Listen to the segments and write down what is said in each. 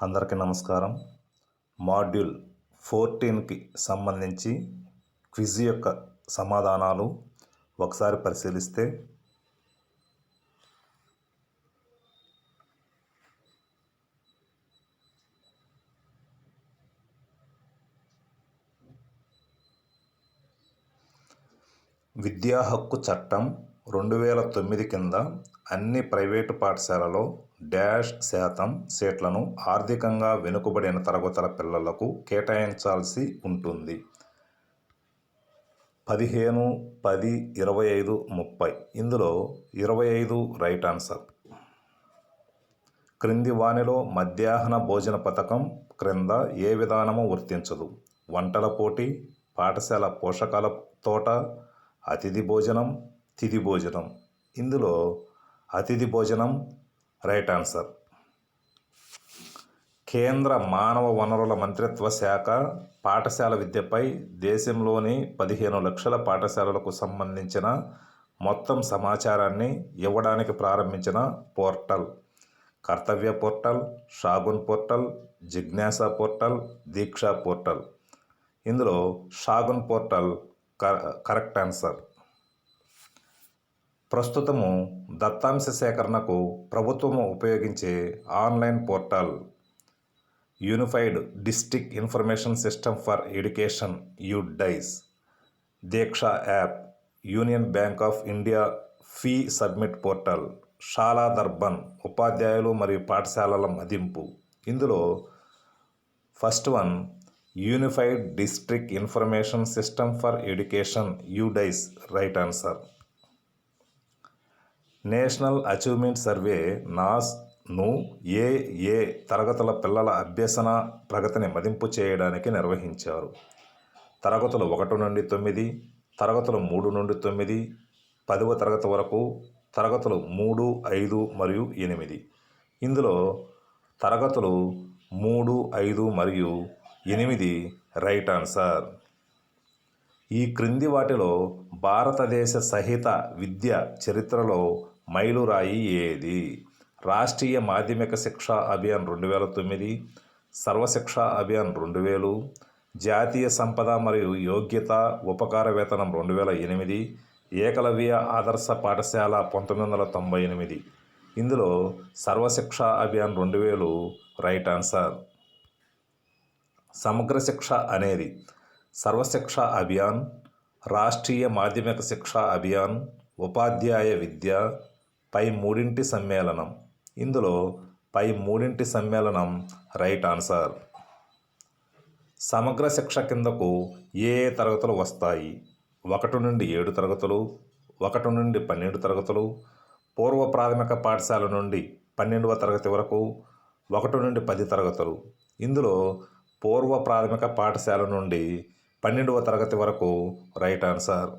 అందరికీ నమస్కారం. మాడ్యూల్ ఫోర్టీన్కి సంబంధించి క్విజ్ యొక్క సమాధానాలు ఒకసారి పరిశీలిస్తే విద్యా హక్కు చట్టం రెండు వేల తొమ్మిది కింద అన్ని ప్రైవేటు పాఠశాలలో డాష్ శాతం సీట్లను ఆర్థికంగా వెనుకబడిన తరగతుల పిల్లలకు కేటాయించాల్సి ఉంటుంది. పదిహేను పది ఇరవై ఐదు ముప్పై. ఇందులో ఇరవై ఐదు రైట్ ఆన్సర్. క్రింది వానిలో మధ్యాహ్న భోజన పథకం క్రింద ఏ విధానము వర్తించదు. వంటల పోటీ పాఠశాల పోషకాల తోట అతిథి భోజనం తిథి భోజనం. ఇందులో అతిథి భోజనం రైట్ ఆన్సర్. కేంద్ర మానవ వనరుల మంత్రిత్వ శాఖ పాఠశాల విద్యపై దేశంలోని పదిహేను లక్షల పాఠశాలలకు సంబంధించిన మొత్తం సమాచారాన్ని ఇవ్వడానికి ప్రారంభించిన portal. Kartavya portal Shagun portal జిజ్ఞాస పోర్టల్ దీక్షా పోర్టల్. ఇందులో షాగున్ పోర్టల్ కరెక్ట్ ఆన్సర్. ప్రస్తుతము దత్తాంశ సేకరణకు ప్రభుత్వము ఉపయోగించే online portal unified district information system for education UDISE Diksha app union bank of India fee submit portal Shala Darpan ఉపాధ్యాయులు మరియు పాఠశాలల మదింపు. ఇందులో first one unified district information system for education UDISE right answer. National achievement survey నాస్ను ఏ ఏ తరగతుల పిల్లల అభ్యసన ప్రగతిని మదింపు చేయడానికి నిర్వహించారు. తరగతులు ఒకటి నుండి తొమ్మిది తరగతులు మూడు నుండి తొమ్మిది పదవ తరగతి వరకు తరగతులు మూడు ఐదు మరియు ఎనిమిది. ఇందులో తరగతులు మూడు ఐదు మరియు ఎనిమిది రైట్ ఆన్సర్. ఈ క్రింది వాటిలో భారతదేశ సహిత విద్య చరిత్రలో మైలురాయి ఏది? రాష్ట్రీయ మాధ్యమిక శిక్షా అభియాన్ రెండు వేల తొమ్మిది సర్వశిక్ష అభియాన్ రెండు వేలు జాతీయ సంపద మరియు యోగ్యత ఉపకార వేతనం రెండు వేల ఎనిమిది ఏకలవ్య ఆదర్శ పాఠశాల పంతొమ్మిది వందల తొంభై ఎనిమిది. ఇందులో సర్వశిక్ష అభియాన్ రెండు వేలు రైట్ ఆన్సర్. సమగ్ర శిక్ష అనేది సర్వశిక్ష అభియాన్ రాష్ట్రీయ మాధ్యమిక శిక్ష అభియాన్ ఉపాధ్యాయ విద్య పై మూడింటి సమ్మేళనం. ఇందులో పై మూడింటి సమ్మేళనం రైట్ ఆన్సర్. సమగ్ర శిక్ష కిందకు ఏ ఏ తరగతులు వస్తాయి? ఒకటి నుండి ఏడు తరగతులు ఒకటి నుండి పన్నెండు తరగతులు పూర్వ ప్రాథమిక పాఠశాల నుండి పన్నెండవ తరగతి వరకు ఒకటి నుండి పది తరగతులు. ఇందులో పూర్వ ప్రాథమిక పాఠశాల నుండి పన్నెండవ తరగతి వరకు రైట్ ఆన్సర్.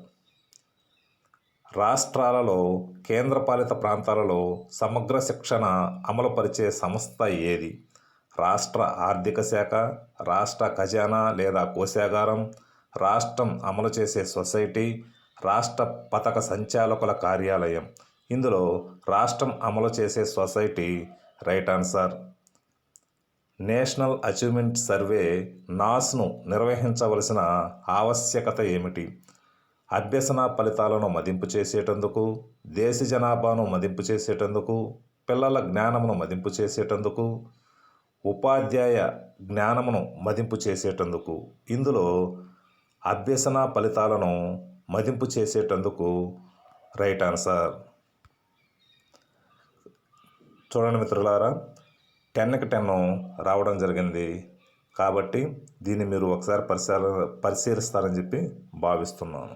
రాష్ట్రాలలో కేంద్రపాలిత ప్రాంతాలలో సమగ్ర శిక్షణ అమలుపరిచే సంస్థ ఏది? రాష్ట్ర ఆర్థిక శాఖ రాష్ట్ర ఖజానా లేదా కోశాగారం రాష్ట్రం అమలు చేసే సొసైటీ రాష్ట్ర పథక సంచాలకుల కార్యాలయం. ఇందులో రాష్ట్రం అమలు చేసే society right answer. National achievement survey నాస్ను నిర్వహించవలసిన ఆవశ్యకత ఏమిటి? అభ్యసన ఫలితాలను మదింపు చేసేటందుకు దేశ జనాభాను మదింపు చేసేటందుకు పిల్లల జ్ఞానమును మదింపు చేసేటందుకు ఉపాధ్యాయ జ్ఞానమును మదింపు చేసేటందుకు ఇందులో అభ్యసన ఫలితాలను మదింపు చేసేటందుకు రైట్ ఆన్సర్. చూడండి మిత్రులారా టెన్కి టెన్ రావడం జరిగింది కాబట్టి దీన్ని మీరు ఒకసారి పరిశీల పరిశీలిస్తారని చెప్పి భావిస్తున్నాను.